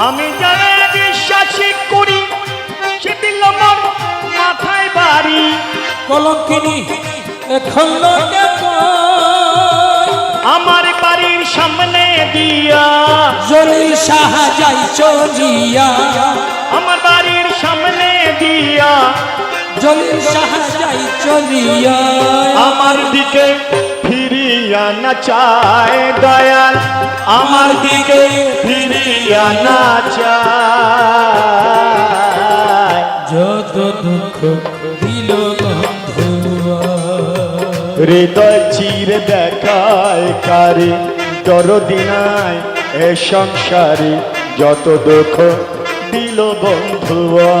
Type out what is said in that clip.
আমি যারা বিশ্বাসী করি সে দিল আমার মাথায় বাড়ি। কলঙ্কিনী এখন আমার বাড়ির সামনে দিয়া। জলিল সাহাযাই চলিয়া আমার বাড়ির সামনে দিয়া। জলিল সাহাযাই চলিয়া আমার দিকে ফিরিয়া না চায় দয়াল আমার দিকে ফিরিয়া না চায় যত দুঃখ দিল হৃদয় চির দেখায় কারে দরদিনায় এ সংসারে যত দুঃখ দিল বন্ধুয়া